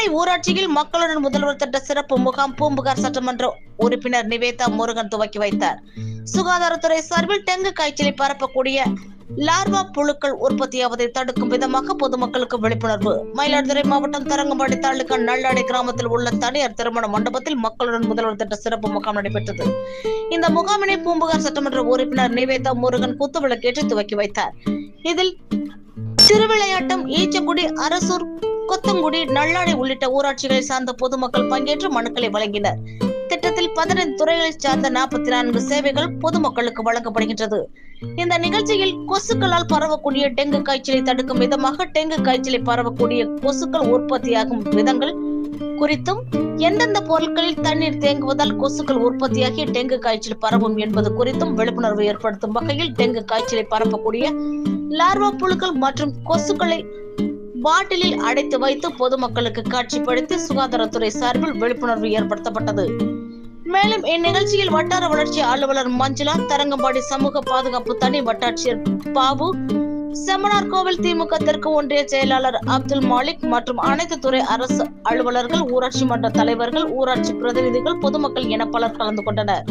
முகாமடை ஊராட்சியில் மக்களுடன் முதல்வர் திட்ட சிறப்பு முகாம் பூம்புகார் சட்டமன்ற உறுப்பினர் நிவேதா முருகன் துவக்கி வைத்தார். சுகாதாரத்துறை சார்பில் டெங்கு காய்ச்சலை பரப்பக்கூடிய லார்வா புழுக்கள் உற்பத்தியாவதை தடுக்கும் விதமாக பொதுமக்களுக்கு விழிப்புணர்வு. மயிலாடுதுறை மாவட்டம் தரங்கம்பாடி தாலுகா நல்லாடை கிராமத்தில் உள்ள தனியார் திருமண மண்டபத்தில் மக்களுடன் முதல்வர் திட்ட சிறப்பு முகாம் நடைபெற்றது. இந்த முகாமினை பூம்புகார் சட்டமன்ற உறுப்பினர் நிவேதா முருகன் குத்துவிளக்கேற்றி துவக்கி வைத்தார். இதில் திருவிளையாட்டம் ஈச்சக்குடி அரசூர் கொத்தங்குடி நல்லாடை உள்ளிட்ட ஊராட்சிகளை சார்ந்த பொதுமக்கள் பங்கேற்று மனுக்களை வழங்கினர். திட்டத்தில் பதினைந்து துறைகளை சார்ந்த நாற்பத்தி நான்கு சேவைகள் பொதுமக்களுக்கு வழங்கப்படுகின்றது. இந்த நிகழ்ச்சியில் கொசுக்களால் பரவக்கூடிய டெங்கு காய்ச்சலை தடுக்கும் விதமாக டெங்கு காய்ச்சலை பரவக்கூடிய கொசுக்கள் உற்பத்தியாகும் விதங்கள் குறித்தும் எந்தெந்த பொருட்களில் தண்ணீர் தேங்குவதால் கொசுக்கள் உற்பத்தியாகி டெங்கு காய்ச்சல் பரவும் என்பது குறித்தும் விழிப்புணர்வு ஏற்படுத்தும் வகையில் டெங்கு காய்ச்சலை பரப்பக்கூடிய லார்வா புழுக்கள் மற்றும் கொசுக்களை பாட்டிலில் அடைத்து வைத்து பொதுமக்களுக்கு காட்சிப்படுத்தி சுகாதாரத்துறை சார்பில் விழிப்புணர்வு ஏற்படுத்தப்பட்டது. மேலும் இந்நிகழ்ச்சியில் வட்டார வளர்ச்சி அலுவலர் மஞ்சுளா தரங்கம்பாடி சமூக பாதுகாப்பு தனி வட்டாட்சியர் பாபு செம்மனார் கோவில் திமுக தெற்கு ஒன்றிய செயலாளர் அப்துல் மாலிக் மற்றும் அனைத்து துறை அரசு அலுவலர்கள் ஊராட்சி மன்ற தலைவர்கள் ஊராட்சி பிரதிநிதிகள் பொதுமக்கள் என பலர் கலந்து கொண்டனர்.